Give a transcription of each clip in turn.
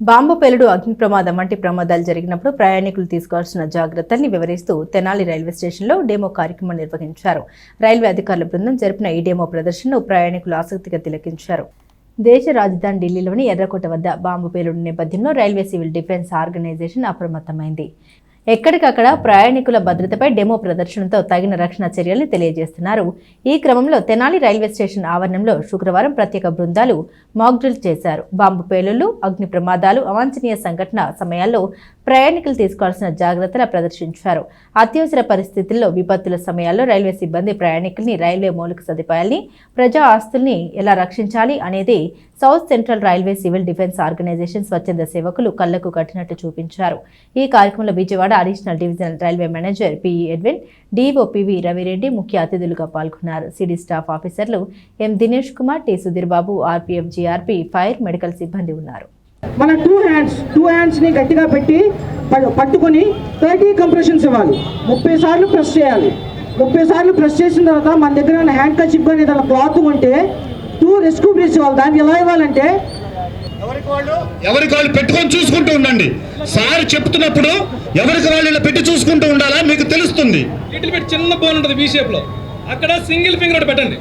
Bomb పేలుడు అగ్ని ప్రమాదం వంటి ప్రమాదాలు జరిగినప్పుడు ప్రయాణికులు తీసుకోవాల్సిన జాగ్రత్తల్ని వివరిస్తూ తెనాలి రైల్వే స్టేషన్లో డెమో కార్యక్రమం నిర్వహించారు. రైల్వే అధికారుల బృందం జరిపిన ఈ డెమో ప్రదర్శనను ప్రయాణికులు ఆసక్తిగా తిలకించారు. దేశ రాజధాని ఢిల్లీలోని ఎర్రకోట వద్ద బాంబు పేలుడు నేపథ్యంలో రైల్వే సివిల్ డిఫెన్స్ ఆర్గనైజేషన్ అప్రమత్తమైంది. ఎక్కడికక్కడ ప్రయాణికుల భద్రతపై డెమో ప్రదర్శనతో తగిన రక్షణ చర్యలు తెలియజేస్తున్నారు. ఈ క్రమంలో తెనాలి రైల్వే స్టేషన్ ఆవరణంలో శుక్రవారం ప్రత్యేక బృందాలు మాక్డ్రిల్ చేశారు. బాంబు పేలుళ్ళు అగ్ని ప్రమాదాలు అవాంఛనీయ సంఘటన సమయాల్లో ప్రయాణికులు తీసుకోవాల్సిన జాగ్రత్తలు ప్రదర్శించారు. అత్యవసర పరిస్థితుల్లో విపత్తుల సమయాల్లో రైల్వే సిబ్బంది ప్రయాణికుల్ని రైల్వే మౌలిక సదుపాయాల్ని ప్రజా ఆస్తుల్ని ఎలా రక్షించాలి అనేది south central railway civil defence organisation స్వచ్ఛంద సేవకులు కళ్ళకు కట్టినట్టు చూపించారు. ఈ కార్యక్రమంలో Vijayawada additional divisional railway manager PE Edwin DO PV Ravi Reddy ముఖ్య అతిథులుగా పాల్గొన్నారు. సిడి స్టాఫ్ ఆఫీసర్లు M. Dinesh Kumar T. Sudheer Babu RPF GRP fire medical సిబ్బంది ఉన్నారు. మన టూ హ్యాండ్స్ టూ హ్యాండ్స్ని గట్టిగా పెట్టి ప- పట్టుకొని థర్టీ కంప్రెషన్స్ ఇవ్వాలి. ముప్పై సార్లు ప్రెస్ చేయాలి. ముప్పై సార్లు ప్రెస్ చేసిన తర్వాత మన దగ్గర ఉన్న హ్యాండ్ కచిప్ కానీ ఏదైనా క్లాత్ ఉంటే టూ రెస్క్యూ బ్రీచ్ ఇవ్వాలి. దాన్ని ఎలా ఇవ్వాలంటే ఎవరికి వాళ్ళు? పెట్టుకొని చూసుకుంటూ ఉండండి. సార్ చెప్తున్నప్పుడు ఎవరికి వాళ్ళు ఇలా పెట్టి చూసుకుంటూ ఉండాలా? మీకు తెలుస్తుంది. లిటిల్ బిట్ చిన్న బోన్ ఉంటుంది వీ షేప్లో అక్కడ సింగిల్ ఫింగర్ ఒకటి పెట్టండి.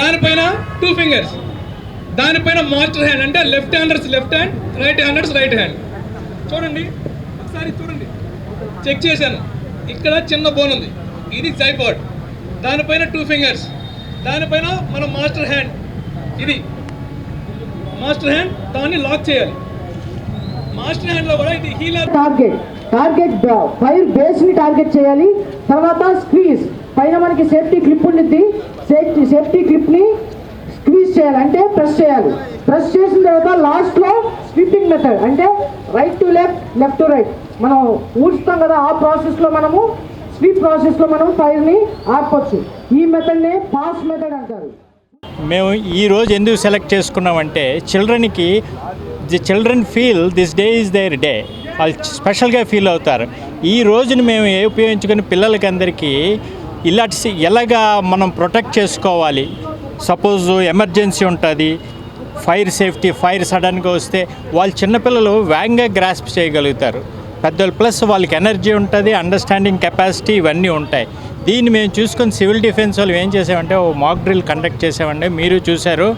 దానిపైన టూ ఫింగర్స్ దానిపైన మాస్టర్ హ్యాండ్ అంటే left handers left hand right handers right hand చూడండి ఒకసారి చూడండి. చెక్ చేశాను. ఇక్కడ చిన్న బోన్ ఉంది. ఇది జైపాడ్ దానిపైన టూ ఫింగర్స్ దానిపైన మన మాస్టర్ హ్యాండ్ ఇది. మాస్టర్ హ్యాండ్ దాన్ని లాక్ చేయాలి. మాస్టర్ హ్యాండ్లో కూడా ఇది హీలర్ టార్గెట్ టార్గెట్ ఫైర్ బేస్ని టార్గెట్ చేయాలి. తర్వాత స్క్వీజ్ పైన మనకి సేఫ్టీ క్లిప్ ఉండిద్ది. సేఫ్టీ సేఫ్టీ క్లిప్ని స్క్వీజ్ చేయాలి. అంటే ప్రెస్ చేయాలి. ప్రెస్ చేసిన తర్వాత లాస్ట్లో స్విప్పింగ్ స్వీపింగ్ మెథడ్ అంటే right to left left to right మనం ఊడ్చుతాం కదా ఆ ప్రాసెస్లో మనము స్వీప్ ప్రాసెస్లో మనం ఫైర్ని ఆపచ్చు ఆపొచ్చు. ఈ మెథడ్నే పాస్ మెథడ్ అంటారు. మేము ఈ రోజు ఎందుకు సెలెక్ట్ చేసుకున్నామంటే చిల్డ్రన్కి the children feel this day is their day వాళ్ళు స్పెషల్గా ఫీల్ అవుతారు. ఈ రోజుని మేము ఏ ఉపయోగించుకుని పిల్లలకి అందరికీ ఇలాంటి ఎలాగా మనం ప్రొటెక్ట్ చేసుకోవాలి? సపోజ్ ఎమర్జెన్సీ ఉంటుంది ఫైర్ సేఫ్టీ ఫైర్ సడన్గా వస్తే వాళ్ళు చిన్నపిల్లలు వేగంగా గ్రాస్ప్ చేయగలుగుతారు. పెద్దలు ప్లస్ వాళ్ళకి ఎనర్జీ ఉంటుంది అండర్స్టాండింగ్ కెపాసిటీ ఇవన్నీ ఉంటాయి. దీన్ని మేము చూసుకొని సివిల్ డిఫెన్స్ వాళ్ళు ఏం చేసామంటే ఓ మాక్ డ్రిల్ కండక్ట్ చేసామండి. మీరు చూశారు.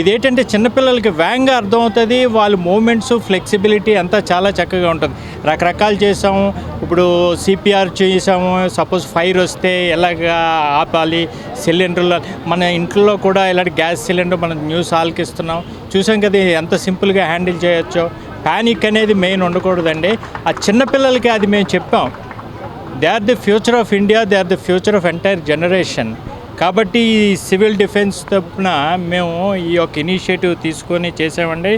ఇదేంటంటే చిన్నపిల్లలకి వేగంగా అర్థమవుతుంది వాళ్ళ మూమెంట్స్ ఫ్లెక్సిబిలిటీ అంతా చాలా చక్కగా ఉంటుంది. రకరకాలు చేసాము. ఇప్పుడు సిపిఆర్ చేసాము. సపోజ్ ఫైర్ వస్తే ఎలాగా ఆపాలి? సిలిండర్లు మన ఇంట్లో కూడా ఇలాంటి గ్యాస్ సిలిండర్ మనం న్యూస్ ఆలకిస్తున్నాం చూసాం కదా ఎంత సింపుల్గా హ్యాండిల్ చేయొచ్చో. ప్యానిక్ అనేది మెయిన్ ఉండకూడదండి. ఆ చిన్నపిల్లలకి అది మేము చెప్పాం. They are the future of India they are the future of entire generation కాబట్టి ఈ సివిల్ డిఫెన్స్ తప్పున మేము ఈ యొక్క ఇనిషియేటివ్ తీసుకొని చేసామండి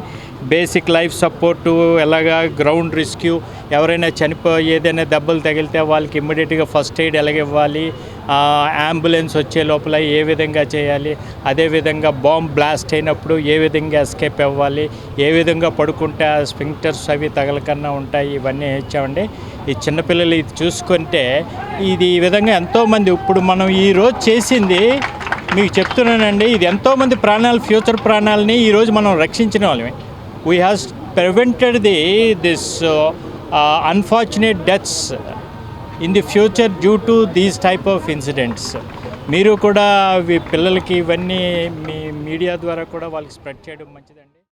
బేసిక్ లైఫ్ సపోర్టు ఎలాగా గ్రౌండ్ రెస్క్యూ ఎవరైనా చనిపోయి ఏదైనా దెబ్బలు తగిలితే వాళ్ళకి ఇమ్మీడియట్గా ఫస్ట్ ఎయిడ్ ఎలాగ ఇవ్వాలి అంబులెన్స్ వచ్చే లోపల ఏ విధంగా చేయాలి అదేవిధంగా బాంబ్ బ్లాస్ట్ అయినప్పుడు ఏ విధంగా ఎస్కేప్ అవ్వాలి ఏ విధంగా పడుకుంటే ఆ స్పింక్టర్స్ అవి తగలకన్నా ఉంటాయి ఇవన్నీ ఇచ్చామండి. ఈ చిన్నపిల్లలు ఇది చూసుకుంటే ఇది ఈ విధంగా ఎంతోమంది ఇప్పుడు మనం ఈరోజు చేసింది మీకు చెప్తున్నానండి ఇది ఎంతోమంది ప్రాణాలు ఫ్యూచర్ ప్రాణాలని ఈరోజు మనం రక్షించిన వాళ్ళమే. We has prevented the this unfortunate deaths in the future due to these type of incidents మీరు కూడా పిల్లలకి ఇవన్నీ మీ మీడియా ద్వారా కూడా వాళ్ళకి స్ప్రెడ్ చేయడం మంచిదండి.